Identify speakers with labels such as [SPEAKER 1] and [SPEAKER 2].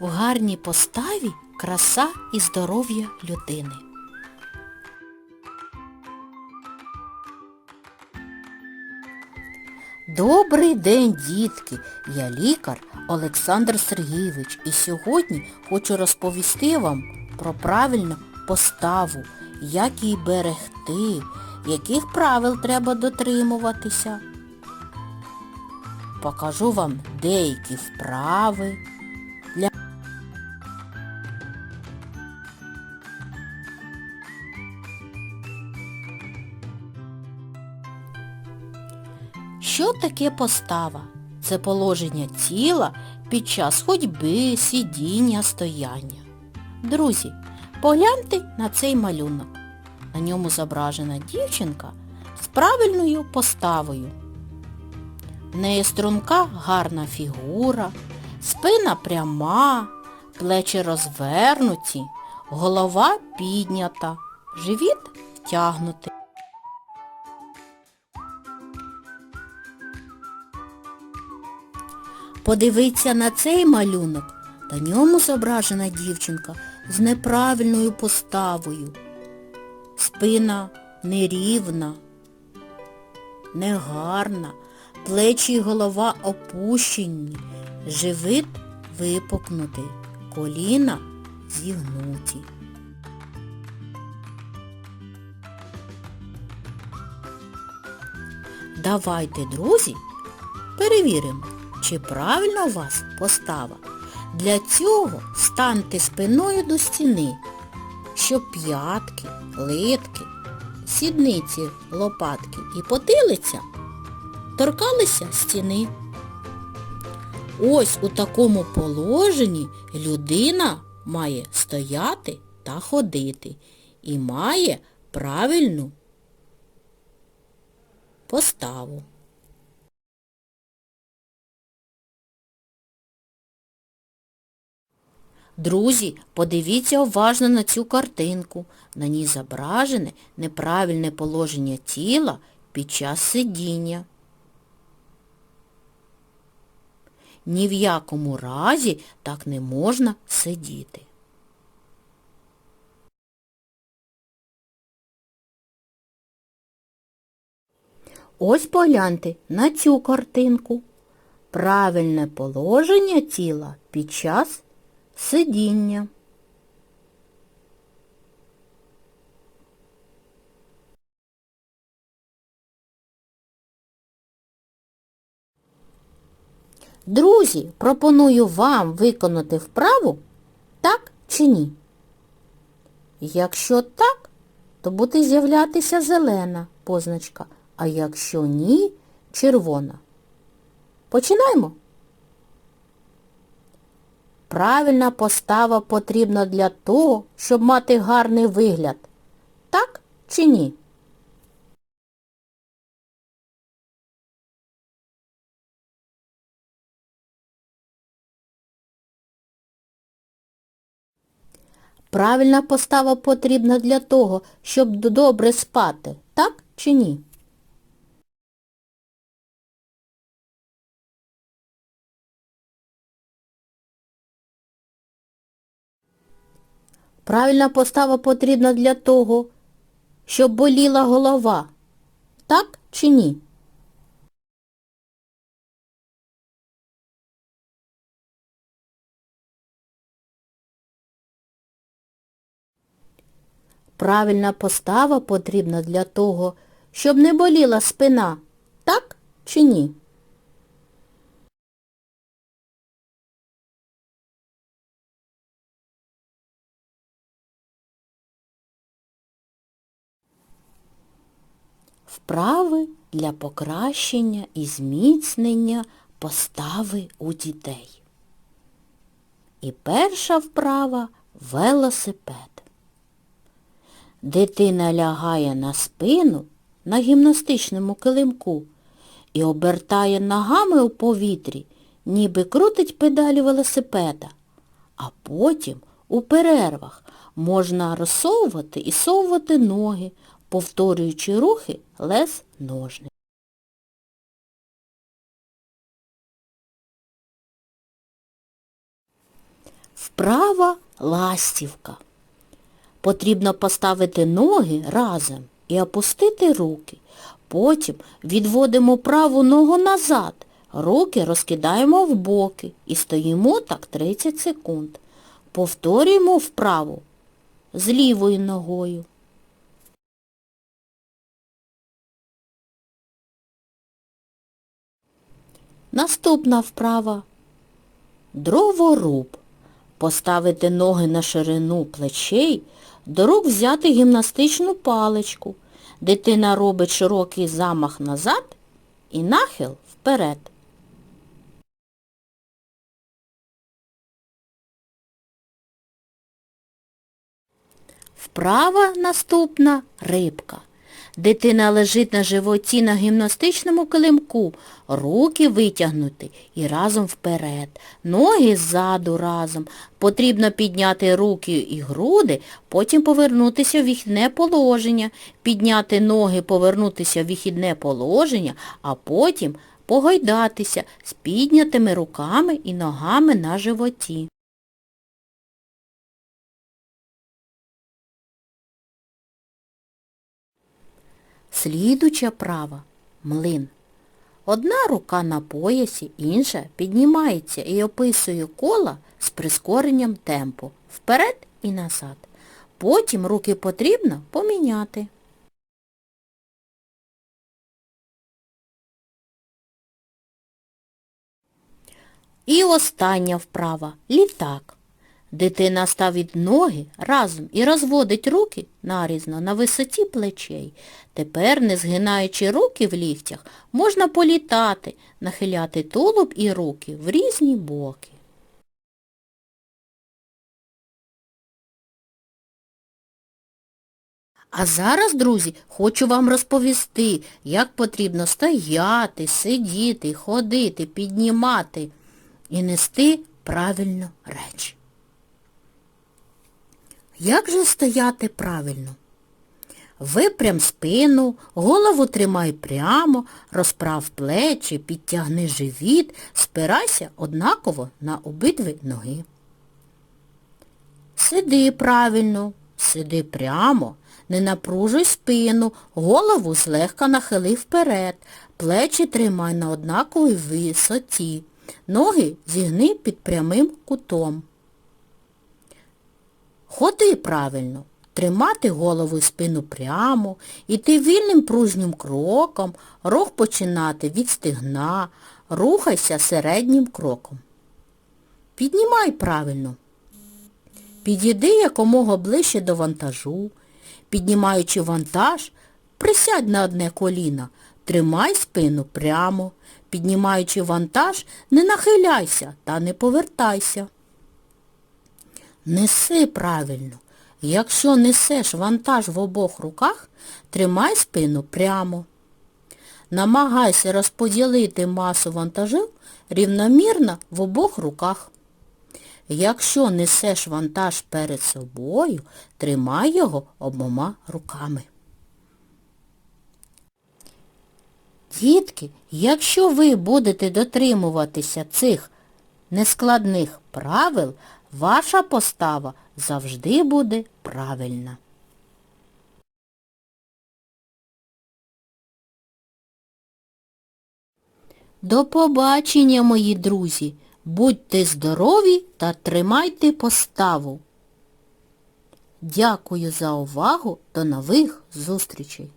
[SPEAKER 1] В гарній поставі краса і здоров'я людини. Добрий день, дітки! Я лікар Олександр Сергійович і сьогодні хочу розповісти вам про правильну поставу, як її берегти, яких правил треба дотримуватися. Покажу вам деякі вправи Що таке постава? Це положення тіла під час ходьби, сидіння, стояння. Друзі, погляньте на цей малюнок. На ньому зображена дівчинка з правильною поставою. В неї струнка гарна фігура, спина пряма, плечі розвернуті, голова піднята, живіт втягнутий. Подивіться на цей малюнок. На ньому зображена дівчинка з неправильною поставою. Спина нерівна, негарна, плечі й голова опущені, живіт випукнутий, коліна зігнуті. Давайте, друзі, перевіримо, чи правильно у вас постава. Для цього станьте спиною до стіни, щоб п'ятки, литки, сідниці, лопатки і потилиця торкалися стіни. Ось у такому положенні людина має стояти та ходити і має правильну поставу. Друзі, подивіться уважно на цю картинку. На ній зображене неправильне положення тіла під час сидіння. Ні в якому разі так не можна сидіти. Ось погляньте на цю картинку. Правильне положення тіла під час сидіння. Друзі, пропоную вам виконати вправу так чи ні. Якщо так, то буде з'являтися зелена позначка, а якщо ні, червона. Починаємо. Правильна постава потрібна для того, щоб мати гарний вигляд. Так чи ні? Правильна постава потрібна для того, щоб добре спати. Так чи ні? Правильна постава потрібна для того, щоб боліла голова. Так чи ні? Правильна постава потрібна для того, щоб не боліла спина. Так чи ні? Вправи для покращення і зміцнення постави у дітей. І перша вправа велосипед. Дитина лягає на спину на гімнастичному килимку і обертає ногами у повітрі, ніби крутить педалі велосипеда. А потім у перервах можна розсовувати і совувати ноги, повторюючи рухи лез ножниць. Вправа ластівка. Потрібно поставити ноги разом і опустити руки. Потім відводимо праву ногу назад, руки розкидаємо в боки і стоїмо так 30 секунд. Повторюємо вправу з лівою ногою. Наступна вправа. Дроворуб. Поставити ноги на ширину плечей, до рук взяти гімнастичну паличку. Дитина робить широкий замах назад і нахил вперед. Вправа наступна рибка. Дитина лежить на животі на гімнастичному килимку, руки витягнуті і разом вперед, ноги ззаду разом. Потрібно підняти руки і груди, потім повернутися в вихідне положення, підняти ноги, повернутися в вихідне положення, а потім погойдатися з піднятими руками і ногами на животі. Слідуча права млин. Одна рука на поясі, інша піднімається і описує кола з прискоренням темпу вперед і назад. Потім руки потрібно поміняти. І остання вправа літак. Дитина ставить ноги разом і розводить руки нарізно на висоті плечей. Тепер, не згинаючи руки в ліктях, можна політати, нахиляти тулуб і руки в різні боки. А зараз, друзі, хочу вам розповісти, як потрібно стояти, сидіти, ходити, піднімати і нести правильно речі. Як же стояти правильно? Випрям спину, голову тримай прямо, розправ плечі, підтягни живіт, спирайся однаково на обидві ноги. Сиди правильно, сиди прямо, не напружуй спину, голову злегка нахили вперед, плечі тримай на однаковій висоті, ноги зігни під прямим кутом. Ходи правильно, тримати голову і спину прямо, іти вільним пружнім кроком, рух починати від стегна, рухайся середнім кроком. Піднімай правильно. Підійди якомога ближче до вантажу. Піднімаючи вантаж, присядь на одне коліно, тримай спину прямо. Піднімаючи вантаж, не нахиляйся та не повертайся. Неси правильно. Якщо несеш вантаж в обох руках, тримай спину прямо. Намагайся розподілити масу вантажів рівномірно в обох руках. Якщо несеш вантаж перед собою, тримай його обома руками. Дітки, якщо ви будете дотримуватися цих нескладних правил, ваша постава завжди буде правильна. До побачення, мої друзі! Будьте здорові та тримайте поставу. Дякую за увагу. До нових зустрічей!